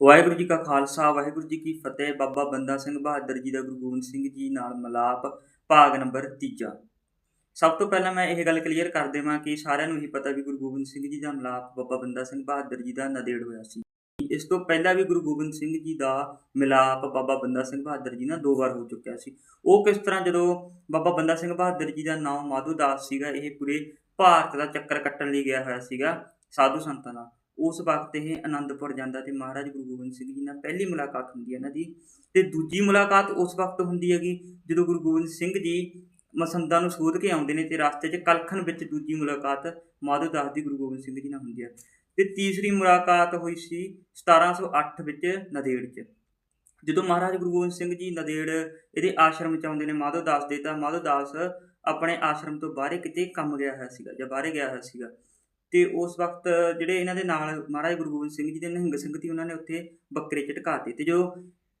ਵਾਹਿਗੁਰੂ ਜੀ ਕਾ ਖਾਲਸਾ, ਵਾਹਿਗੁਰੂ ਜੀ ਕੀ ਫਤਿਹ। ਬਾਬਾ ਬੰਦਾ ਸਿੰਘ ਬਹਾਦਰ ਜੀ ਦਾ ਗੁਰੂ ਗੋਬਿੰਦ ਸਿੰਘ ਜੀ ਨਾਲ ਮਲਾਪ, ਭਾਗ ਨੰਬਰ ਤੀਜਾ। ਸਭ ਤੋਂ ਪਹਿਲਾਂ ਮੈਂ ਇਹ ਗੱਲ ਕਲੀਅਰ ਕਰ ਦੇਵਾਂ ਕਿ ਸਾਰਿਆਂ ਨੂੰ ਹੀ ਪਤਾ ਵੀ ਗੁਰੂ ਗੋਬਿੰਦ ਸਿੰਘ ਜੀ ਦਾ ਮਲਾਪ ਬਾਬਾ ਬੰਦਾ ਸਿੰਘ ਬਹਾਦਰ ਜੀ ਦਾ ਨਦੇੜ ਹੋਇਆ ਸੀ। ਇਸ ਤੋਂ ਪਹਿਲਾਂ ਵੀ ਗੁਰੂ ਗੋਬਿੰਦ ਸਿੰਘ ਜੀ ਦਾ ਮਿਲਾਪ ਬਾਬਾ ਬੰਦਾ ਸਿੰਘ ਬਹਾਦਰ ਜੀ ਨਾਲ ਦੋ ਵਾਰ ਹੋ ਚੁੱਕਿਆ ਸੀ। ਉਹ ਕਿਸ ਤਰ੍ਹਾਂ ਜਦੋਂ ਬਾਬਾ ਬੰਦਾ ਸਿੰਘ ਬਹਾਦਰ ਜੀ ਦਾ ਨਾਮ ਮਾਧੂ ਦਾਸ ਸੀਗਾ, ਇਹ ਪੂਰੇ ਭਾਰਤ ਦਾ ਚੱਕਰ ਕੱਟਣ ਲਈ ਗਿਆ ਹੋਇਆ ਸੀਗਾ ਸਾਧੂ ਸੰਤਾਂ ਦਾ ਉਸ ਵਕਤ ਇਹ ਆਨੰਦਪੁਰ ਜਾਂਦਾ ਤੇ ਮਹਾਰਾਜ ਗੁਰੂ ਗੋਬਿੰਦ ਸਿੰਘ ਜੀ ਨਾਲ ਪਹਿਲੀ ਮੁਲਾਕਾਤ ਹੁੰਦੀ ਹੈ ਇਹਨਾਂ ਦੀ ਤੇ ਦੂਜੀ ਮੁਲਾਕਾਤ ਉਸ ਵਕਤ ਹੁੰਦੀ ਹੈਗੀ ਜਦੋਂ ਗੁਰੂ ਗੋਬਿੰਦ ਸਿੰਘ ਜੀ ਮਸੰਦਾਂ ਨੂੰ ਸੋਧ ਕੇ ਆਉਂਦੇ ਨੇ ਤੇ ਰਸਤੇ 'ਚ ਕਲਖਣ ਵਿੱਚ ਦੂਜੀ ਮੁਲਾਕਾਤ ਮਾਧੋ ਦਾਸ ਦੀ ਗੁਰੂ ਗੋਬਿੰਦ ਸਿੰਘ ਜੀ ਨਾਲ ਹੁੰਦੀ ਹੈ ਤੇ ਤੀਸਰੀ ਮੁਲਾਕਾਤ ਹੋਈ ਸੀ 1708 ਵਿੱਚ ਨਦੇੜ 'ਚ। ਜਦੋਂ ਮਹਾਰਾਜ ਗੁਰੂ ਗੋਬਿੰਦ ਸਿੰਘ ਜੀ ਨਦੇੜ ਇਹਦੇ ਆਸ਼ਰਮ 'ਚ ਆਉਂਦੇ ਨੇ ਮਾਧੋ ਦਾਸ ਦੇ ਤਾਂ ਮਾਧੋ ਦਾਸ ਆਪਣੇ ਆਸ਼ਰਮ ਤੋਂ ਬਾਹਰੇ ਕਿਤੇ ਕੰਮ ਗਿਆ ਹੋਇਆ ਸੀਗਾ ਜਾਂ ਬਾਹਰੇ ਗਿਆ ਹੋਇਆ ਸੀਗਾ। ਤੇ ਉਸ ਵਕਤ ਜਿਹੜੇ ਇਹਨਾਂ ਦੇ ਨਾਲ ਮਹਾਰਾਜ ਗੁਰੂ ਗੋਬਿੰਦ ਸਿੰਘ ਜੀ ਦੇ ਨਿਹੰਗ ਸਿੰਘ ਸੀ ਉਹਨਾਂ ਨੇ ਉੱਥੇ ਬੱਕਰੇ ਝਟਕਾ ਦਿੱਤੇ। ਤੇ ਜੋ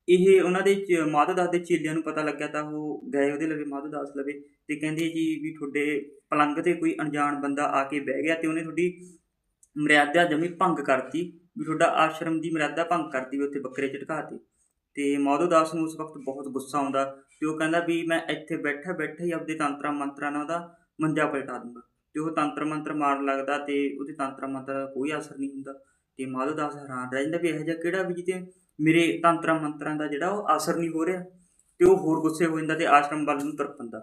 ਇਹ ਉਹਨਾਂ ਦੇ ਚ- ਮਾਧੋ ਦਾਸ ਦੇ ਚੇਲਿਆਂ ਨੂੰ ਪਤਾ ਲੱਗਿਆ ਤਾਂ ਉਹ ਗਏ ਉਹਦੇ ਲਵੇ ਮਾਧੋ ਦਾਸ ਲਵੇ ਤੇ ਕਹਿੰਦੇ ਜੀ ਵੀ ਤੁਹਾਡੇ ਪਲੰਗ ਤੇ ਕੋਈ ਅਣਜਾਣ ਬੰਦਾ ਆ ਕੇ ਬਹਿ ਗਿਆ ਤੇ ਉਹਨੇ ਤੁਹਾਡੀ ਮਰਿਆਦਾ ਜਮੀ ਭੰਗ ਕਰਤੀ, ਵੀ ਤੁਹਾਡਾ ਆਸ਼ਰਮ ਦੀ ਮਰਿਆਦਾ ਭੰਗ ਕਰਤੀ ਵੀ ਉੱਥੇ ਬੱਕਰੇ ਝਟਕਾਤੇ ਤੇ ਮਾਧੋ ਦਾਸ ਨੂੰ ਉਸ ਵਕਤ ਬਹੁਤ ਗੁੱਸਾ ਆਉਂਦਾ ਤੇ ਉਹ ਕਹਿੰਦਾ ਵੀ ਮੈਂ ਇੱਥੇ ਬੈਠਾ ਬੈਠਾ ਹੀ ਆਪਦੇ ਤੰਤਰਾਂ ਮੰਤਰਾਂ ਨਾਲ ਉਹਦਾ ਮੰਜਾ ਪਲਟਾ ਦੂੰਗਾ। ਤੇ ਉਹ ਤੰਤਰ ਮੰਤਰ ਮਾਰਨ ਲੱਗਦਾ ਤੇ ਉਹਦੇ ਤੰਤਰ ਮੰਤਰ ਦਾ ਕੋਈ ਅਸਰ ਨਹੀਂ ਹੁੰਦਾ ਤੇ ਮਾਧੋ ਦਾਸ ਹੈਰਾਨ ਰਹਿ ਜਾਂਦਾ ਵੀ ਇਹੋ ਜਿਹਾ ਕਿਹੜਾ ਵੀ ਜਿਹਤੇ ਮੇਰੇ ਤੰਤਰਾਂ ਮੰਤਰਾਂ ਦਾ ਜਿਹੜਾ ਉਹ ਅਸਰ ਨਹੀਂ ਹੋ ਰਿਹਾ ਤੇ ਉਹ ਹੋਰ ਗੁੱਸੇ ਹੋ ਜਾਂਦਾ ਤੇ ਆਸ਼ਰਮ ਵੱਲ ਨੂੰ ਤੁਰ ਪੈਂਦਾ।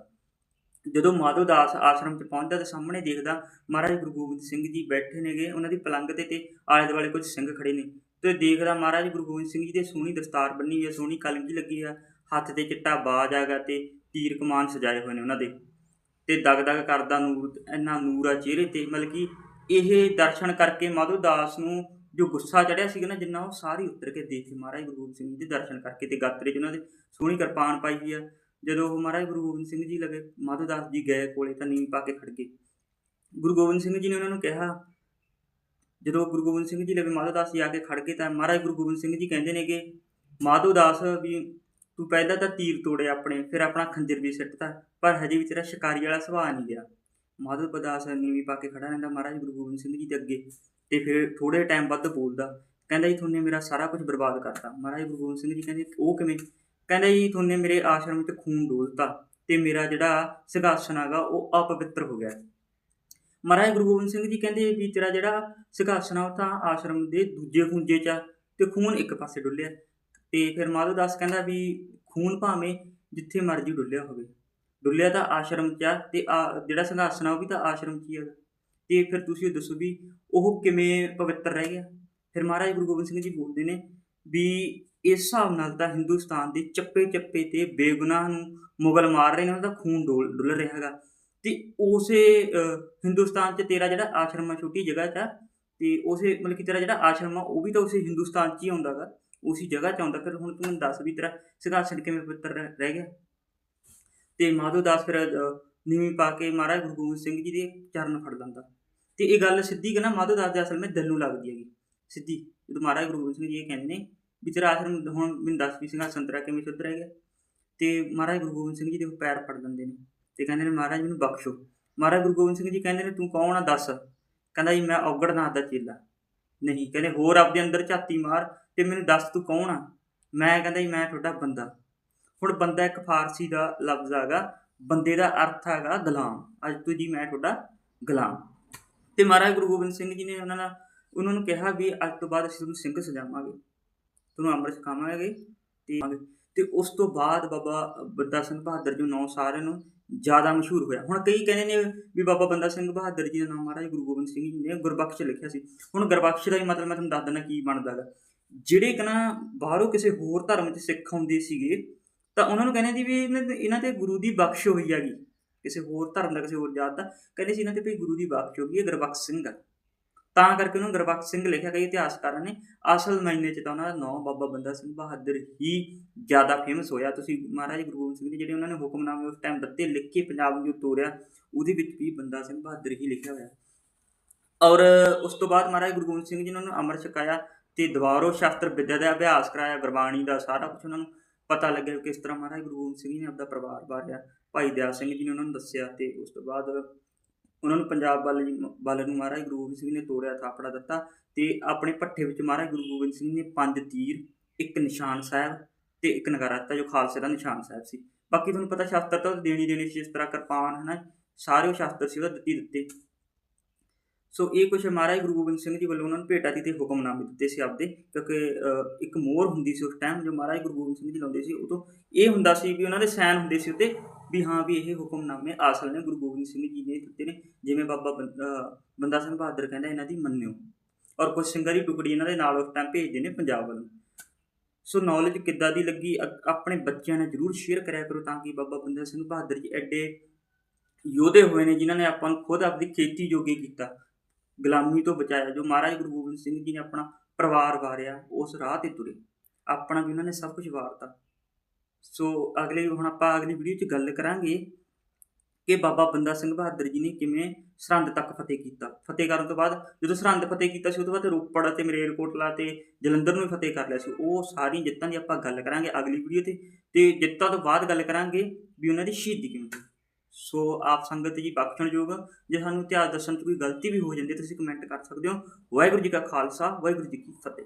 ਜਦੋਂ ਮਾਧੋ ਦਾਸ ਆਸ਼ਰਮ 'ਚ ਪਹੁੰਚਦਾ ਤਾਂ ਸਾਹਮਣੇ ਦੇਖਦਾ ਮਹਾਰਾਜ ਗੁਰੂ ਗੋਬਿੰਦ ਸਿੰਘ ਜੀ ਬੈਠੇ ਨੇਗੇ, ਉਹਨਾਂ ਦੀ ਪਲੰਗ ਤੇ ਤੇ ਆਲੇ ਦੁਆਲੇ ਕੁਝ ਸਿੰਘ ਖੜੇ ਨੇ ਤੇ ਦੇਖਦਾ ਮਹਾਰਾਜ ਗੁਰੂ ਗੋਬਿੰਦ ਸਿੰਘ ਜੀ ਦੇ ਸੋਹਣੀ ਦਸਤਾਰ ਬੰਨੀ ਹੋਈ ਹੈ ਸੋਹਣੀ ਕਲਗੀ ਲੱਗੀ ਹੈ ਹੱਥ ਤੇ ਚਿੱਟਾ ਬਾਜ ਆਗਾ ਤੇ ਤੀਰ ਕਮਾਨ ਸਜਾਏ ਹੋਏ ਨੇ ਉਹਨਾਂ ਦੇ। ਤੇ ਦਗਦਗ ਕਰਦਾ ਨੂਰ ਇੰਨਾ ਨੂਰ ਆ ਚਿਹਰੇ ਤੇ ਮਤਲਬ ਕਿ ਇਹ ਦਰਸ਼ਨ ਕਰਕੇ ਮਾਧੋ ਦਾਸ ਨੂੰ ਜੋ ਗੁੱਸਾ ਚੜਿਆ ਸੀਗਾ ਨਾ ਜਿੰਨਾ ਉਹ ਸਾਰੀ ਉੱਤਰ ਕੇ ਦੇਖ ਕੇ ਮਹਾਰਾਜ ਗੁਰੂ ਗੋਬਿੰਦ ਸਿੰਘ ਜੀ ਦੇ ਦਰਸ਼ਨ ਕਰਕੇ ਤੇ ਗਾਤਰੇ 'ਚ ਉਹਨਾਂ ਦੇ ਸੋਹਣੀ ਕਿਰਪਾਨ ਪਾਈ ਹੋਈ ਆ। ਜਦੋਂ ਉਹ ਮਹਾਰਾਜ ਗੁਰੂ ਗੋਬਿੰਦ ਸਿੰਘ ਜੀ ਲਗੇ, ਮਾਧੋ ਦਾਸ ਜੀ ਗਏ ਕੋਲੇ ਤਾਂ ਨੀਂਹ ਪਾ ਕੇ ਖੜ ਗਏ। ਗੁਰੂ ਗੋਬਿੰਦ ਸਿੰਘ ਜੀ ਨੇ ਉਹਨਾਂ ਨੂੰ ਕਿਹਾ, ਜਦੋਂ ਗੁਰੂ ਗੋਬਿੰਦ ਸਿੰਘ ਜੀ ਲਵੇ ਮਾਧੋ ਦਾਸ ਜੀ ਆ ਕੇ ਖੜ ਗਏ ਤਾਂ ਮਹਾਰਾਜ ਗੁਰੂ ਗੋਬਿੰਦ ਸਿੰਘ ਜੀ ਕਹਿੰਦੇ ਨੇ ਕਿ ਮਾਧੋ ਦਾਸ ਵੀ ਤੂੰ ਪਹਿਲਾਂ ਤਾਂ ਤੀਰ ਤੋੜੇ ਆਪਣੇ, ਫਿਰ ਆਪਣਾ ਖੰਜਰ ਵੀ ਸਿੱਟਤਾ, ਪਰ ਹਜੇ ਵੀ ਤੇਰਾ ਸ਼ਿਕਾਰੀ ਵਾਲਾ ਸੁਭਾਅ ਨਹੀਂ ਗਿਆ। ਮਾਧੋ ਦਾਸ ਨੀਵੀਂ ਪਾ ਕੇ ਖੜਾ ਰਹਿੰਦਾ ਮਹਾਰਾਜ ਗੁਰੂ ਗੋਬਿੰਦ ਸਿੰਘ ਜੀ ਦੇ ਅੱਗੇ ਤੇ ਫਿਰ ਥੋੜੇ ਟਾਈਮ ਬਾਅਦ ਬੋਲਦਾ, ਕਹਿੰਦਾ ਜੀ ਤੁਹਾਨੇ ਮੇਰਾ ਸਾਰਾ ਕੁਝ ਬਰਬਾਦ ਕਰਤਾ। ਮਹਾਰਾਜ ਗੁਰੂ ਗੋਬਿੰਦ ਸਿੰਘ ਜੀ ਕਹਿੰਦੇ, ਉਹ ਕਿਵੇਂ? ਕਹਿੰਦਾ ਜੀ, ਤੁਹਾਨੇ ਮੇਰੇ ਆਸ਼ਰਮ ਵਿੱਚ ਖੂਨ ਡੋਲਤਾ ਤੇ ਮੇਰਾ ਜਿਹੜਾ ਸਿੰਘਾਸਨ ਹੈਗਾ ਉਹ ਅਪਵਿੱਤਰ ਹੋ ਗਿਆ ਮਹਾਰਾਜ ਗੁਰੂ ਗੋਬਿੰਦ ਸਿੰਘ ਜੀ ਕਹਿੰਦੇ ਵੀ ਤੇਰਾ ਜਿਹੜਾ ਸਿੰਘਾਸਨ ਆ ਉਹ ਤਾਂ ਆਸ਼ਰਮ ਦੇ ਦੂਜੇ ਖੂੰਜੇ 'ਚ ਆ ਤੇ ਖੂਨ ਇੱਕ ਪਾਸੇ ਡੁੱਲਿਆ। ਤੇ ਫਿਰ ਮਾਧੋ ਦਾਸ ਕਹਿੰਦਾ ਵੀ ਖੂਨ ਭਾਵੇਂ ਜਿੱਥੇ ਮਰਜ਼ੀ ਡੁੱਲਿਆ ਹੋਵੇ। ਡੁੱਲਿਆ ਤਾਂ ਆਸ਼ਰਮ 'ਚ ਆ ਤੇ ਆ ਜਿਹੜਾ ਸਿੰਘਾਸਨ ਆ ਉਹ ਵੀ ਤਾਂ ਆਸ਼ਰਮ 'ਚ ਹੀ ਹੈਗਾ ਤੇ ਫਿਰ ਤੁਸੀਂ ਇਹ ਦੱਸੋ ਵੀ ਉਹ ਕਿਵੇਂ ਪਵਿੱਤਰ ਰਹਿ ਗਿਆ? ਫਿਰ ਮਹਾਰਾਜ ਗੁਰੂ ਗੋਬਿੰਦ ਸਿੰਘ ਜੀ ਬੋਲਦੇ ਨੇ ਵੀ ਇਸ ਹਿਸਾਬ ਨਾਲ ਤਾਂ ਹਿੰਦੁਸਤਾਨ ਦੇ ਚੱਪੇ ਚੱਪੇ ਤੇ ਬੇਗੁਨਾਹ ਨੂੰ ਮੁਗਲ ਮਾਰ ਰਹੇ ਨੇ ਉਹਦਾ ਖੂਨ ਡੋਲ, ਡੁੱਲ ਰਿਹਾ ਹੈਗਾ। ਤੇ ਉਸੇ ਹਿੰਦੁਸਤਾਨ 'ਚ ਤੇਰਾ ਜਿਹੜਾ ਆਸ਼ਰਮ ਆ, ਛੋਟੀ ਜਗ੍ਹਾ 'ਚ ਆ, ਤੇ ਉਸੇ ਮਤਲਬ ਕਿ ਤੇਰਾ ਜਿਹੜਾ ਆਸ਼ਰਮ ਆ, ਉਹ ਵੀ ਤਾਂ ਉਸੇ ਹਿੰਦੁਸਤਾਨ 'ਚ ਹੀ ਆਉਂਦਾਗਾ ਉਸੇ ਜਗ੍ਹਾ 'ਚ ਆਉਂਦਾ, ਫਿਰ ਹੁਣ ਤੂੰ ਮੈਨੂੰ ਦੱਸ ਵੀ ਤੇਰਾ ਸਿੰਘਾਸਨ ਕਿਵੇਂ ਪਵਿੱਤਰ ਰਹਿ ਰਹਿ ਗਿਆ? ਤੇ ਮਾਧੋ ਦਾਸ ਫਿਰ ਨੀਵੀਂ ਪਾ ਕੇ ਮਹਾਰਾਜ ਗੁਰੂ ਗੋਬਿੰਦ ਸਿੰਘ ਜੀ ਦੇ ਚਰਨ ਫੜ ਲੈਂਦਾ। ਤੇ ਇਹ ਗੱਲ ਸਿੱਧੀ ਕਿ ਨਾ ਮਾਧੋ ਦਾਸ ਦੇ ਅਸਲ ਵਿੱਚ ਦਿਲ ਨੂੰ ਲੱਗਦੀ ਹੈਗੀ। ਸਿੱਧੀ, ਜਦੋਂ ਮਹਾਰਾਜ ਗੁਰੂ ਗੋਬਿੰਦ ਸਿੰਘ ਜੀ ਇਹ ਕਹਿੰਦੇ ਨੇ ਵੀ ਤੇਰਾ ਆਸ਼ਰਮ ਹੁਣ ਮੈਨੂੰ ਦੱਸ ਵੀ ਸਿੰਘਾਸਨ ਤੇਰਾ ਕਿਵੇਂ ਸ਼ੁੱਧ ਰਹਿ ਗਿਆ। ਤੇ ਮਹਾਰਾਜ ਗੁਰੂ ਗੋਬਿੰਦ ਸਿੰਘ ਜੀ ਦੇ ਪੈਰ ਫੜ ਲੈਂਦੇ ਨੇ ਤੇ ਕਹਿੰਦੇ ਨੇ, ਮਹਾਰਾਜ, ਮੈਨੂੰ ਬਖਸ਼ੋ। ਮਹਾਰਾਜ ਗੁਰੂ ਗੋਬਿੰਦ ਸਿੰਘ ਜੀ ਕਹਿੰਦੇ ਨੇ, ਤੂੰ ਕੌਣ ਆ? ਦੱਸ। ਕਹਿੰਦਾ ਜੀ, ਮੈਂ ਔਗੜਨਾਥ ਦਾ ਚੇਲਾ। ਨਹੀਂ, ਕਹਿੰਦੇ ਹੋਰ ਆਪਦੇ ਅੰਦਰ ਝਾਤੀ ਮਾਰ ਤੇ ਮੈਨੂੰ ਦੱਸ ਤੂੰ ਕੌਣ ਆ? ਮੈਂ ਕਹਿੰਦਾ ਜੀ, ਮੈਂ ਤੁਹਾਡਾ ਬੰਦਾ। ਹੁਣ ਬੰਦਾ ਇੱਕ ਫਾਰਸੀ ਦਾ ਲਫ਼ਜ਼ ਹੈਗਾ, ਬੰਦੇ ਦਾ ਅਰਥ ਹੈਗਾ ਗੁਲਾਮ। ਅੱਜ ਤੂੰ ਜੀ ਮੈਂ ਤੁਹਾਡਾ ਗੁਲਾਮ। ਤੇ ਮਹਾਰਾਜ ਗੁਰੂ ਗੋਬਿੰਦ ਸਿੰਘ ਜੀ ਨੇ ਉਹਨਾਂ ਨਾਲ, ਉਹਨਾਂ ਨੂੰ ਕਿਹਾ ਵੀ ਅੱਜ ਤੋਂ ਬਾਅਦ ਅਸੀਂ ਤੁਹਾਨੂੰ ਸਿੰਘ ਸਜਾਵਾਂਗੇ। ਤੁਹਾਨੂੰ ਅੰਮ੍ਰਿਤ ਛਕਾਵਾਂਗੇ ਤੇ ਤੇ ਉਸ ਤੋਂ ਬਾਅਦ ਬਾਬਾ ਬੰਦਾ ਸਿੰਘ ਬਹਾਦਰ ਜੀ ਨੌ ਸਾਰਿਆਂ ਨੂੰ ਜ਼ਿਆਦਾ ਮਸ਼ਹੂਰ ਹੋਇਆ। ਹੁਣ ਕਈ ਕਹਿੰਦੇ ਨੇ ਵੀ ਬਾਬਾ ਬੰਦਾ ਸਿੰਘ ਬਹਾਦਰ ਜੀ ਦਾ ਨਾਮ ਮਹਾਰਾਜ ਗੁਰੂ ਗੋਬਿੰਦ ਸਿੰਘ ਜੀ ਨੇ ਗੁਰਬਖਸ਼ ਲਿਖਿਆ ਸੀ। ਹੁਣ ਗੁਰਬਖਸ਼ ਦਾ ਹੀ ਮਤਲਬ ਮੈਂ ਤੁਹਾਨੂੰ ਦੱਸ ਦਿੰਦਾ ਕੀ ਬਣਦਾ ਹੈਗਾ। ਜਿਹੜੇ ਕਿ ਨਾ ਬਾਹਰੋਂ ਕਿਸੇ ਹੋਰ ਧਰਮ 'ਚ ਸਿੱਖ ਆਉਂਦੇ ਸੀਗੇ, ਤਾਂ ਉਹਨਾਂ ਨੂੰ ਕਹਿੰਦੇ ਸੀ ਵੀ ਇਹਨਾਂ ਤੇ ਇਹਨਾਂ ਤੇ ਗੁਰੂ ਦੀ ਬਖਸ਼ ਹੋਈ ਹੈਗੀ। ਕਿਸੇ ਹੋਰ ਧਰਮ ਦਾ, ਕਿਸੇ ਹੋਰ ਜਾਤ ਦਾ, ਕਹਿੰਦੇ ਸੀ ਇਹਨਾਂ ਤੇ ਵੀ ਗੁਰੂ ਦੀ ਬਖਸ਼ ਹੋ ਗਈ ਹੈ ਗੁਰਬਖਸ਼ ਸਿੰਘ ਤਾਂ ਕਰਕੇ ਉਹਨੂੰ ਗੁਰਬਖਸ਼ ਸਿੰਘ ਲਿਖਿਆ ਕਈ ਇਤਿਹਾਸਕਾਰਾਂ ਨੇ। ਅਸਲ ਮਾਇਨੇ 'ਚ ਤਾਂ ਉਹਨਾਂ ਦਾ ਨਾਮ ਬਾਬਾ ਬੰਦਾ ਸਿੰਘ ਬਹਾਦਰ ਹੀ ਜ਼ਿਆਦਾ ਫੇਮਸ ਹੋਇਆ। ਤੁਸੀਂ ਮਹਾਰਾਜ ਗੁਰੂ ਗੋਬਿੰਦ ਸਿੰਘ ਜੀ ਜਿਹੜੇ ਉਹਨਾਂ ਨੇ ਹੁਕਮਨਾਮੇ ਉਸ ਟਾਈਮ ਦਿੱਤੇ, ਲਿਖ ਕੇ ਪੰਜਾਬ ਨੂੰ ਤੋਰਿਆ, ਉਹਦੇ ਵਿੱਚ ਵੀ ਬੰਦਾ ਸਿੰਘ ਬਹਾਦਰ ਹੀ ਲਿਖਿਆ ਹੋਇਆ। ਔਰ ਉਸ ਤੋਂ ਬਾਅਦ ਮਹਾਰਾਜ ਗੁਰੂ ਗੋਬਿੰਦ ਸਿੰਘ ਜੀ ਨੇ ਉਹਨਾਂ ਨੂੰ ਅੰਮ੍ਰਿਤ ਛਕਾਇਆ। ਤੇ ਦੁਬਾਰੋ ਸ਼ਾਸਤਰ ਵਿਦਿਆ ਦਾ ਅਭਿਆਸ ਕਰਾਇਆ, ਗੁਰਬਾਣੀ ਦਾ ਸਾਰਾ ਕੁਝ ਉਹਨਾਂ ਨੂੰ ਪਤਾ ਲੱਗਿਆ ਕਿਸ ਤਰ੍ਹਾਂ ਮਹਾਰਾਜ ਗੁਰੂ ਗੋਬਿੰਦ ਸਿੰਘ ਜੀ ਨੇ ਆਪਦਾ ਪਰਿਵਾਰ ਬਾਰਿਆ ਭਾਈ ਦਿਆਲ ਸਿੰਘ ਜੀ ਨੇ ਉਹਨਾਂ ਨੂੰ ਦੱਸਿਆ ਤੇ ਉਸ ਤੋਂ ਬਾਅਦ ਉਹਨਾਂ ਨੂੰ ਪੰਜਾਬ ਵੱਲ ਵੱਲ ਨੂੰ ਮਹਾਰਾਜ ਗੁਰੂ ਗੋਬਿੰਦ ਸਿੰਘ ਨੇ ਤੋੜਿਆ ਥਾਪੜਾ ਦਿੱਤਾ ਤੇ ਆਪਣੇ ਪੱਠੇ ਵਿੱਚ ਮਹਾਰਾਜ ਗੁਰੂ ਗੋਬਿੰਦ ਸਿੰਘ ਨੇ ਪੰਜ ਤੀਰ, ਇੱਕ ਨਿਸ਼ਾਨ ਸਾਹਿਬ ਤੇ ਇੱਕ ਨਗਾਰਾ ਦਿੱਤਾ ਜੋ ਖਾਲਸੇ ਦਾ ਨਿਸ਼ਾਨ ਸਾਹਿਬ ਸੀ। ਬਾਕੀ ਤੁਹਾਨੂੰ ਪਤਾ ਸ਼ਾਸਤਰ ਤਾਂ ਦੇਣੀ ਦੇਣੀ ਸੀ, ਜਿਸ ਤਰ੍ਹਾਂ ਕਿਰਪਾਨ ਹੈ ਨਾ ਸਾਰੇ ਉਹ ਸ਼ਾਸਤਰ ਸੀ, ਉਹਦਾ ਦਿੱਤੀ ਦਿੱਤੇ। ਸੋ ਇਹ ਕੁਛ ਮਹਾਰਾਜ ਗੁਰੂ ਗੋਬਿੰਦ ਸਿੰਘ ਜੀ ਵੱਲੋਂ ਉਹਨਾਂ ਨੂੰ ਭੇਟਾ ਦਿੱਤੇ ਹੁਕਮਨਾਮੇ ਦਿੱਤੇ ਸੀ ਆਪਦੇ, ਕਿਉਂਕਿ ਇੱਕ ਮੋਹਰ ਹੁੰਦੀ ਸੀ ਉਸ ਟਾਈਮ ਜੋ ਮਹਾਰਾਜ ਗੁਰੂ ਗੋਬਿੰਦ ਸਿੰਘ ਜੀ ਲਾਉਂਦੇ ਸੀ ਉਦੋਂ ਇਹ ਹੁੰਦਾ ਸੀ ਵੀ ਉਹਨਾਂ ਦੇ ਸਾਈਨ ਹੁੰਦੇ ਸੀ ਉੱਤੇ ਵੀ ਹਾਂ ਵੀ ਇਹ ਹੁਕਮਨਾਮੇ ਅਸਲ ਨੇ, ਗੁਰੂ ਗੋਬਿੰਦ ਸਿੰਘ ਜੀ ਨੇ ਦਿੱਤੇ ਨੇ, ਜਿਵੇਂ ਬਾਬਾ ਬੰ- ਬੰਦਾ ਸਿੰਘ ਬਹਾਦਰ ਕਹਿੰਦਾ ਇਹਨਾਂ ਦੀ ਮੰਨਿਓ। ਔਰ ਕੁਝ ਸਿੰਘਾਂ ਦੀ ਟੁਕੜੀ ਇਹਨਾਂ ਦੇ ਨਾਲ ਉਸ ਟਾਈਮ ਭੇਜਦੇ ਨੇ ਪੰਜਾਬ ਵੱਲੋਂ। ਸੋ ਨੌਲੇਜ ਕਿੱਦਾਂ ਦੀ ਲੱਗੀ, ਅ- ਆਪਣੇ ਬੱਚਿਆਂ ਨਾਲ ਜਰੂਰ ਸ਼ੇਅਰ ਕਰਿਆ ਕਰੋ ਤਾਂ ਕਿ ਬਾਬਾ ਬੰਦਾ ਸਿੰਘ ਬਹਾਦਰ ਜੀ ਐਡੇ ਯੋਧੇ ਹੋਏ ਨੇ, ਜਿਨ੍ਹਾਂ ਨੇ ਆਪਾਂ ਨੂੰ ਖੁਦ ਆਪਦੀ ਖੇਤੀ ਜੋਗੀ ਕੀਤਾ। ਗੁਲਾਮੀ ਤੋਂ ਬਚਾਇਆ, ਜੋ ਮਹਾਰਾਜ ਗੁਰੂ ਗੋਬਿੰਦ ਸਿੰਘ ਜੀ ਨੇ ਆਪਣਾ ਪਰਿਵਾਰ ਵਾਰਿਆ, ਉਸ ਰਾਹ ਤੇ ਤੁਰੇ। ਆਪਣਾ ਵੀ ਉਹਨਾਂ ਨੇ ਸਭ ਕੁਝ ਵਾਰਤਾ। ਸੋ ਅਗਲੇ ਹੁਣ ਆਪਾਂ ਅਗਲੀ ਵੀਡੀਓ 'ਚ ਗੱਲ ਕਰਾਂਗੇ ਕਿ ਬਾਬਾ ਬੰਦਾ ਸਿੰਘ ਬਹਾਦਰ ਜੀ ਨੇ ਕਿਵੇਂ ਸਰਹੰਦ ਤੱਕ ਫਤਿਹ ਕੀਤਾ। ਫਤਿਹ ਕਰਨ ਤੋਂ ਬਾਅਦ ਜਦੋਂ ਸਰਹੰਦ ਫਤਿਹ ਕੀਤਾ ਸੀ, ਉਸ ਤੋਂ ਬਾਅਦ ਰੋਪੜ ਅਤੇ ਮਰੇਲਕੋਟਲਾ ਤੇ ਜਲੰਧਰ ਨੂੰ ਵੀ ਫਤਿਹ ਕਰ ਲਿਆ ਸੀ। ਉਹ ਸਾਰੀਆਂ ਜਿੱਤਾਂ ਦੀ ਆਪਾਂ ਗੱਲ ਕਰਾਂਗੇ ਅਗਲੀ ਵੀਡੀਓ ਤੇ। ਤੇ ਜਿੱਤਾਂ ਤੋਂ ਬਾਅਦ ਗੱਲ ਕਰਾਂਗੇ ਵੀ ਉਹਨਾਂ ਦੀ ਸ਼ਹੀਦੀ ਕਿਵੇਂ ਹੋਈ। ਸੋ ਆਪ ਸੰਗਤ ਜੀ ਬਖਸ਼ਣਯੋਗ ਜੇ ਸਾਨੂੰ ਇਤਿਹਾਸ ਦੱਸਣ 'ਚ ਕੋਈ ਗਲਤੀ ਵੀ ਹੋ ਜਾਂਦੀ ਹੈ, ਤੁਸੀਂ ਕਮੈਂਟ ਕਰ ਸਕਦੇ ਹੋ। ਵਾਹਿਗੁਰੂ ਜੀ ਕਾ ਖਾਲਸਾ, ਵਾਹਿਗੁਰੂ ਜੀ ਕੀ ਫਤਿਹ।